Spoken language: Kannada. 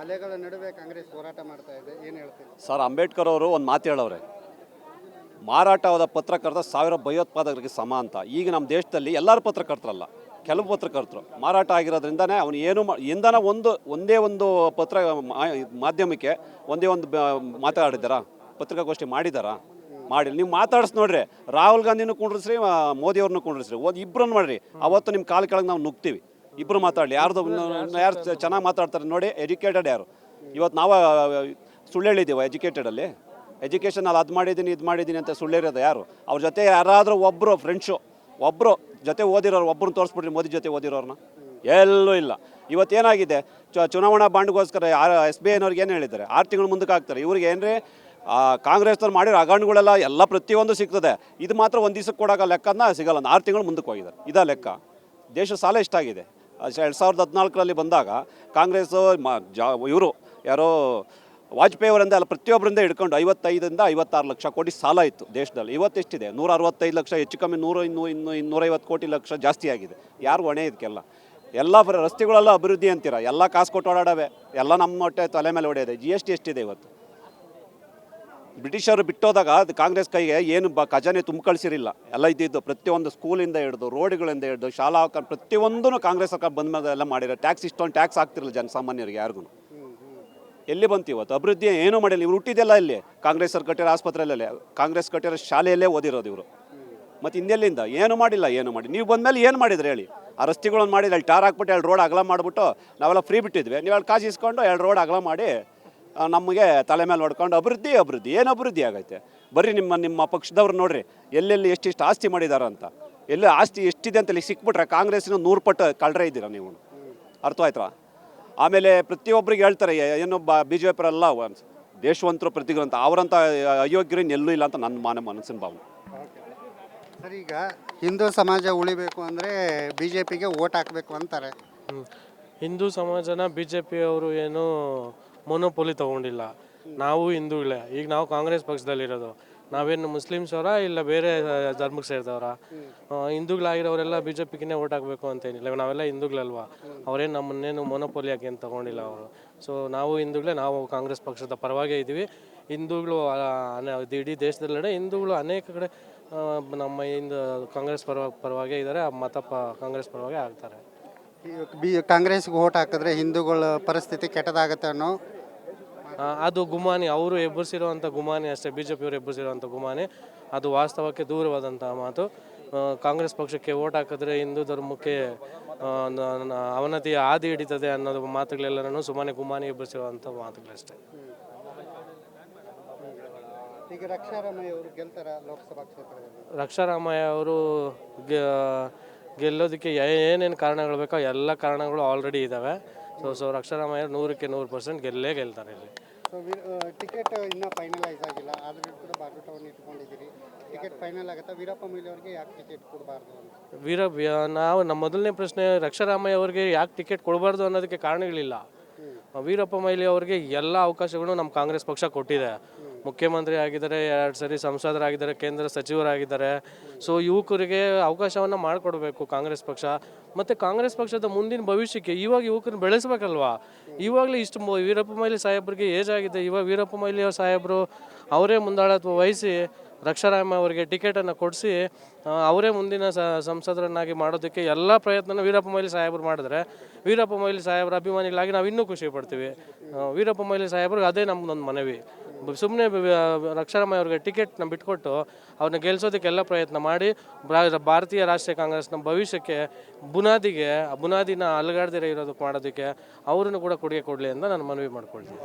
ಅಲೆಗಳ ನಡುವೆ ಕಾಂಗ್ರೆಸ್ ಹೋರಾಟ ಮಾಡ್ತಾ ಏನು ಸರ್, ಅಂಬೇಡ್ಕರ್ ಅವರು ಒಂದು ಮಾತು ಹೇಳವ್ರೆ. ಮಾರಾಟವಾದ ಪತ್ರಕರ್ತ ಸಾವಿರ ಭಯೋತ್ಪಾದಕರಿಗೆ ಸಮ ಅಂತ. ಈಗ ನಮ್ಮ ದೇಶದಲ್ಲಿ ಎಲ್ಲರೂ ಪತ್ರಕರ್ತರಲ್ಲ, ಕೆಲವು ಪತ್ರಕರ್ತರು. ಮಾರಾಟ ಆಗಿರೋದ್ರಿಂದನೇ ಅವನು ಏನು ಇಂದನ ಒಂದು, ಒಂದೇ ಒಂದು ಪತ್ರ ಮಾಧ್ಯಮಕ್ಕೆ ಒಂದೇ ಒಂದು ಮಾತಾಡಿದ್ದಾರಾ? ಪತ್ರಿಕಾಗೋಷ್ಠಿ ಮಾಡಿದ್ದಾರಾ? ಮಾಡಿ ನೀವು ಮಾತಾಡಿಸ್ ನೋಡ್ರಿ. ರಾಹುಲ್ ಗಾಂಧಿನೂ ಕುಂಡ್ರಿಸ್ರಿ, ಮೋದಿಯವ್ರನ್ನೂ ಕುಂಡ್ರಿಸ್ರಿ. ಒಂದು ಇಬ್ಬರನ್ನು ಮಾಡಿರಿ. ಅವತ್ತು ನಿಮ್ಮ ಕಾಲ ಕೆಳಗೆ ನಾವು ನುಗ್ತೀವಿ. ಇಬ್ಬರು ಮಾತಾಡಲಿ. ಯಾರ್ದು ಯಾರು ಚೆನ್ನಾಗಿ ಮಾತಾಡ್ತಾರೆ ನೋಡಿ ಎಜುಕೇಟೆಡ್ ಯಾರು? ಇವತ್ತು ನಾವು ಸುಳ್ಳು ಹೇಳಿದ್ದೀವ ಎಜುಕೇಟೆಡಲ್ಲಿ ಎಜುಕೇಷನಲ್ಲಿ ಅದು ಮಾಡಿದ್ದೀನಿ ಇದು ಮಾಡಿದ್ದೀನಿ ಅಂತ ಸುಳ್ಳಿರೋದು ಯಾರು? ಅವ್ರ ಜೊತೆ ಯಾರಾದರೂ ಒಬ್ಬರು ಫ್ರೆಂಡ್ಸು ಒಬ್ಬರು ಜೊತೆ ಓದಿರೋರು ಒಬ್ಬರನ್ನ ತೋರಿಸ್ಬಿಟ್ರಿ ಮೋದಿ ಜೊತೆ ಓದಿರೋರನ್ನ ಎಲ್ಲೂ ಇಲ್ಲ. ಇವತ್ತೇನಾಗಿದೆ ಚ ಚುನಾವಣಾ ಬಾಂಡ್ಗೋಸ್ಕರ ಎಸ್ ಬಿ ಐನವ್ರಿಗೆ ಏನು ಹೇಳಿದ್ದಾರೆ? ಆರು ತಿಂಗಳು ಮುಂದಕ್ಕೆ ಹಾಕ್ತಾರೆ. ಇವ್ರಿಗೆ ಏನ್ರಿ? ಕಾಂಗ್ರೆಸ್ನವ್ರು ಮಾಡಿರೋ ಹಗರಣಗಳೆಲ್ಲ ಎಲ್ಲ ಪ್ರತಿಯೊಂದು ಸಿಗ್ತದೆ. ಇದು ಮಾತ್ರ ಒಂದು ದಿವಸಕ್ಕೆ ಕೊಡೋಕೆ ಲೆಕ್ಕನ ಸಿಗಲ್ಲ. ಆರು ತಿಂಗಳು ಮುಂದಕ್ಕೆ ಹೋಗಿದ್ದಾರೆ. ಇದಾ ಲೆಕ್ಕ? ದೇಶ ಸಾಲ ಎಷ್ಟಾಗಿದೆ? ಎರಡು ಸಾವಿರದ ಹದಿನಾಲ್ಕರಲ್ಲಿ ಬಂದಾಗ ಕಾಂಗ್ರೆಸ್ಸು ಮ ಜಾ ಇವರು ಯಾರೋ ವಾಜಪೇಯಿ ಅವರಿಂದ ಅಲ್ಲ ಪ್ರತಿಯೊಬ್ಬರಿಂದ ಹಿಡ್ಕೊಂಡು ಐವತ್ತೈದರಿಂದ ಐವತ್ತಾರು ಲಕ್ಷ ಕೋಟಿ ಸಾಲ ಇತ್ತು ದೇಶದಲ್ಲಿ. ಇವತ್ತೆಷ್ಟಿದೆ? ನೂರ ಅರವತ್ತೈದು ಲಕ್ಷ, ಹೆಚ್ಚು ಕಮ್ಮಿ ನೂರು, ಇನ್ನೂ ಇನ್ನೂ, ಇನ್ನೂರೈವತ್ತು ಕೋಟಿ ಲಕ್ಷ ಜಾಸ್ತಿ ಆಗಿದೆ. ಯಾರು ಹೊಣೆ ಇದಕ್ಕೆಲ್ಲ? ಎಲ್ಲ ರಸ್ತೆಗಳೆಲ್ಲ ಅಭಿವೃದ್ಧಿ ಅಂತೀರ? ಎಲ್ಲ ಕಾಸು ಕೊಟ್ಟು ಓಡಾಡವೆ. ಎಲ್ಲ ನಮ್ಮ ಹೊಟ್ಟೆ ತಲೆ ಮೇಲೆ ಹೊಡೆಯೋದೆ. ಜಿ ಎಸ್ ಟಿ ಎಷ್ಟಿದೆ ಇವತ್ತು? ಬ್ರಿಟಿಷರು ಬಿಟ್ಟೋದಾಗ ಅದು ಕಾಂಗ್ರೆಸ್ ಕೈಗೆ ಏನು ಬ ಖಜಾನೆ ತುಂಬ ಕಳಿಸಿರಿಲ್ಲ ಎಲ್ಲ ಇದ್ದಿದ್ದು ಪ್ರತಿಯೊಂದು ಸ್ಕೂಲಿಂದ ಹಿಡಿದು, ರೋಡ್ಗಳಿಂದ ಹಿಡಿದು, ಶಾಲಾ ಪ್ರತಿಯೊಂದೂ ಕಾಂಗ್ರೆಸ್ ಸರ್ಕಾರ ಬಂದ ಮೇಲೆ ಎಲ್ಲ ಮಾಡಿರೋ ಟ್ಯಾಕ್ಸ್ ಇಷ್ಟೊಂದು ಟ್ಯಾಕ್ಸ್ ಆಗ್ತಿರಲಿಲ್ಲ ಜನಸಾಮಾನ್ಯರಿಗೆ ಯಾರಿಗೂ. ಎಲ್ಲಿ ಬಂತು ಇವತ್ತು? ಅಭಿವೃದ್ಧಿ ಏನು ಮಾಡಿಲ್ಲ. ಇವ್ರು ಹುಟ್ಟಿದ್ದೆಲ್ಲ ಇಲ್ಲಿ. ಕಾಂಗ್ರೆಸ್ ಸರ್ ಕಟ್ಟಿರೋ ಆಸ್ಪತ್ರೆಯಲ್ಲೇ ಕಾಂಗ್ರೆಸ್ ಕಟ್ಟಿರೋ ಶಾಲೆಯಲ್ಲೇ ಓದಿರೋದು ಇವರು. ಮತ್ತು ಹಿಂದೆಲ್ಲಿಂದ? ಏನು ಮಾಡಿಲ್ಲ, ಏನು ಮಾಡಿ. ನೀವು ಬಂದಮೇಲೆ ಏನು ಮಾಡಿದ್ರೆ ಹೇಳಿ? ಆ ರಸ್ತೆಗಳನ್ನು ಮಾಡಿದ್ರೆ ಅಲ್ಲಿ ಟಾರ್ ಹಾಕ್ಬಿಟ್ಟು ಎರಡು ರೋಡ್ ಅಗಲ ಮಾಡಿಬಿಟ್ಟು ನಾವೆಲ್ಲ ಫ್ರೀ ಬಿಟ್ಟಿದ್ವಿ. ನೀವು ಅಲ್ಲಿ ಇಸ್ಕೊಂಡು ಎರಡು ರೋಡ್ ಅಗಲ ಮಾಡಿ ನಮಗೆ ತಲೆ ಮೇಲೆ ಹೊಡ್ಕೊಂಡು ಅಭಿವೃದ್ಧಿ ಅಭಿವೃದ್ಧಿ ಏನು ಅಭಿವೃದ್ಧಿ ಆಗೈತೆ? ಬರೀ ನಿಮ್ಮ ನಿಮ್ಮ ಪಕ್ಷದವ್ರು ನೋಡ್ರಿ ಎಲ್ಲೆಲ್ಲಿ ಎಷ್ಟಿಷ್ಟು ಆಸ್ತಿ ಮಾಡಿದಾರ ಅಂತ. ಎಲ್ಲಿ ಆಸ್ತಿ ಎಷ್ಟಿದೆ ಅಂತ ಇಲ್ಲಿ ಸಿಕ್ಬಿಟ್ರೆ ಕಾಂಗ್ರೆಸ್ನ ನೂರು ಪಟ್ಟು ಕಳ್ರೆ ಇದ್ದೀರಾ ನೀವು? ಅರ್ಥ ಆಯ್ತಾ ಆಮೇಲೆ ಪ್ರತಿಯೊಬ್ಬರಿಗೆ ಹೇಳ್ತಾರೆ ಏನು ಬ ಬಿ ಜೆ ಪಿರಲ್ಲ ದೇಶವಂತರು ಪ್ರತಿಗಳು ಅಂತ ಅವರಂತ ಅಯೋಗ್ಯರು ಎಲ್ಲೂ ಇಲ್ಲ ಅಂತ ನನ್ನ ಮಾನ ಮನಸ್ಸಿನ ಭಾವನೆ. ಸರ್ ಈಗ ಹಿಂದೂ ಸಮಾಜ ಉಳಿಬೇಕು ಅಂದರೆ ಬಿ ಜೆ ಪಿಗೆ ಓಟ್ ಹಾಕಬೇಕು ಅಂತಾರೆ. ಹಿಂದೂ ಸಮಾಜನ ಬಿ ಜೆ ಪಿಯವರು ಏನು ಮೊನೋಪೊಲಿ ತಗೊಂಡಿಲ್ಲ. ನಾವು ಹಿಂದೂಗಳೇ ಈಗ ನಾವು ಕಾಂಗ್ರೆಸ್ ಪಕ್ಷದಲ್ಲಿರೋದು. ನಾವೇನು ಮುಸ್ಲಿಮ್ಸ್ ಅವರ ಇಲ್ಲ ಬೇರೆ ಧರ್ಮಕ್ಕೆ ಸೇರಿದವರ? ಹಿಂದೂಗಳಾಗಿರೋರೆಲ್ಲ ಬಿ ಜೆ ಪಿಗೆ ಓಟ್ ಹಾಕಬೇಕು ಅಂತೇನಿಲ್ಲ ನಾವೆಲ್ಲ ಹಿಂದೂಗಳಲ್ವಾ? ಅವರೇನು ನಮ್ಮನ್ನೇನು ಮೊನೋಪೊಲಿ ಯಾಕೆ ಏನು ತಗೊಂಡಿಲ್ಲ ಅವರು. ಸೊ ನಾವು ಹಿಂದೂಗಳೇ, ನಾವು ಕಾಂಗ್ರೆಸ್ ಪಕ್ಷದ ಪರವಾಗೇ ಇದ್ದೀವಿ. ಹಿಂದೂಗಳು ಇಡೀ ದೇಶದಲ್ಲೇ ಹಿಂದೂಗಳು ಅನೇಕ ಕಡೆ ನಮ್ಮ ಹಿಂದ, ಕಾಂಗ್ರೆಸ್ ಪರ ಪರವಾಗೇ ಇದ್ದಾರೆ. ಮತ ಪ, ಕಾಂಗ್ರೆಸ್ ಪರವಾಗಿ ಆಗ್ತಾರೆ. ಬಿ, ಕಾಂಗ್ರೆಸ್ಗೆ ಓಟ್ ಹಾಕಿದ್ರೆ ಹಿಂದೂಗಳ ಪರಿಸ್ಥಿತಿ ಕೆಟ್ಟದಾಗತ್ತೆ ಅನ್ನೋ ಅದು ಗುಮಾನಿ ಅವರು ಎಬ್ಬರಿಸಿರುವಂಥ ಗುಮಾನಿ ಅಷ್ಟೇ ಬಿ ಜೆ ಪಿಯವರು ಎಬ್ಬರಿಸಿರುವಂಥ ಗುಮಾನಿ. ಅದು ವಾಸ್ತವಕ್ಕೆ ದೂರವಾದಂತಹ ಮಾತು. ಕಾಂಗ್ರೆಸ್ ಪಕ್ಷಕ್ಕೆ ಓಟ್ ಹಾಕಿದ್ರೆ ಹಿಂದೂ ಧರ್ಮಕ್ಕೆ ಅವನತಿ ಹಾದಿ ಹಿಡಿತದೆ ಅನ್ನೋದು ಮಾತುಗಳೆಲ್ಲರೂ ಸುಮ್ಮನೆ ಗುಮಾನಿ ಎಬ್ಬರಿಸಿರುವಂಥ ಮಾತುಗಳಷ್ಟೇ. ಈಗ ರಕ್ಷಾರಾಮಯ್ಯ ಅವರು ಗೆಲ್ತಾರ ಲೋಕಸಭಾ ಕ್ಷೇತ್ರದಲ್ಲಿ? ರಕ್ಷಾರಾಮಯ್ಯ ಅವರು ಗೆಲ್ಲೋದಕ್ಕೆ ಏನೇನು ಕಾರಣಗಳು ಬೇಕೋ ಎಲ್ಲ ಕಾರಣಗಳು ಆಲ್ರೆಡಿ ಇದ್ದಾವೆ ಸೊ ಸೊ ರಕ್ಷಾರಾಮಯ್ಯ ನೂರಕ್ಕೆ ನೂರು ಪರ್ಸೆಂಟ್ ಗೆಲ್ಲೇ ಗೆಲ್ತಾರೆ ಇಲ್ಲಿ. ಸೊ ಟಿಕೆಟ್ ಇನ್ನೂ ಫೈನಲೈಸ್ ಆಗಿಲ್ಲ. ಆದರೂ ಕೂಡ ಬಾಗಟವನ್ನು ಇಟ್ಕೊಂಡಿದ್ದೀರಿ ಟಿಕೆಟ್ ಫೈನಲ್ ಆಗುತ್ತಾ? ವೀರಪ್ಪ ಮೊಯ್ಲಿ ಅವರಿಗೆ ಯಾಕೆ ಟಿಕೆಟ್ ಕೊಡಬಾರ್ದು ವೀರ ನಾವು ನಮ್ಮ ಮೊದಲನೇ ಪ್ರಶ್ನೆ ರಕ್ಷಾರಾಮಯ್ಯ ಅವರಿಗೆ ಯಾಕೆ ಟಿಕೆಟ್ ಕೊಡಬಾರ್ದು ಅನ್ನೋದಕ್ಕೆ ಕಾರಣಗಳಿಲ್ಲ. ವೀರಪ್ಪ ಮೊಯ್ಲಿ ಅವರಿಗೆ ಎಲ್ಲ ಅವಕಾಶಗಳು ನಮ್ಮ ಕಾಂಗ್ರೆಸ್ ಪಕ್ಷ ಕೊಟ್ಟಿದೆ. ಮುಖ್ಯಮಂತ್ರಿ ಆಗಿದ್ದಾರೆ, ಎರಡು ಸರಿ ಸಂಸದರಾಗಿದ್ದಾರೆ ಕೇಂದ್ರ ಸಚಿವರಾಗಿದ್ದಾರೆ ಸೊ ಯುವಕರಿಗೆ ಅವಕಾಶವನ್ನು ಮಾಡಿಕೊಡ್ಬೇಕು ಕಾಂಗ್ರೆಸ್ ಪಕ್ಷ. ಮತ್ತು ಕಾಂಗ್ರೆಸ್ ಪಕ್ಷದ ಮುಂದಿನ ಭವಿಷ್ಯಕ್ಕೆ ಇವಾಗ ಯುವಕರನ್ನ ಬೆಳೆಸ್ಬೇಕಲ್ವಾ? ಇವಾಗಲೇ ಇಷ್ಟು ವೀರಪ್ಪ ಮೊಯ್ಲಿ ಸಾಹೇಬ್ರಿಗೆ ಏಜ್ ಆಗಿದೆ. ಇವಾಗ ವೀರಪ್ಪ ಮೊಯ್ಲಿ ಸಾಹೇಬರು ಅವರೇ ಮುಂದಾಳತ್ವ ವಹಿಸಿ ರಕ್ಷಾರಾಮ ಅವರಿಗೆ ಟಿಕೆಟನ್ನು ಕೊಡಿಸಿ ಅವರೇ ಮುಂದಿನ ಸಂಸದರನ್ನಾಗಿ ಮಾಡೋದಕ್ಕೆ ಎಲ್ಲ ಪ್ರಯತ್ನನ ವೀರಪ್ಪ ಮೊಯ್ಲಿ ಸಾಹೇಬರು ಮಾಡಿದ್ರೆ. ವೀರಪ್ಪ ಮೊಯ್ಲಿ ಸಾಹೇಬರ ಅಭಿಮಾನಿಗಳಾಗಿ ನಾವು ಇನ್ನೂ ಖುಷಿ ಪಡ್ತೀವಿ. ವೀರಪ್ಪ ಮೊಯ್ಲಿ ಸಾಹೇಬ್ರಿಗೆ ಅದೇ ನಮ್ಮದೊಂದು ಮನವಿ. ಸುಮ್ಮನೆ ರಕ್ಷಾರಾಮಯ್ಯ ಅವ್ರಿಗೆ ಟಿಕೆಟ್ನ ಬಿಟ್ಕೊಟ್ಟು ಅವ್ರನ್ನ ಗೆಲ್ಸೋದಕ್ಕೆಲ್ಲ ಪ್ರಯತ್ನ ಮಾಡಿ ಭಾರತೀಯ ರಾಷ್ಟ್ರೀಯ ಕಾಂಗ್ರೆಸ್ನ ಭವಿಷ್ಯಕ್ಕೆ ಬುನಾದಿಗೆ, ಬುನಾದಿನ ಅಲುಗಾಡ್ದಿರ ಇರೋದಕ್ಕೆ ಮಾಡೋದಕ್ಕೆ ಅವರನ್ನು ಕೂಡ ಕೊಡುಗೆ ಕೊಡಲಿ ಅಂತ ನಾನು ಮನವಿ ಮಾಡ್ಕೊಳ್ತೀನಿ.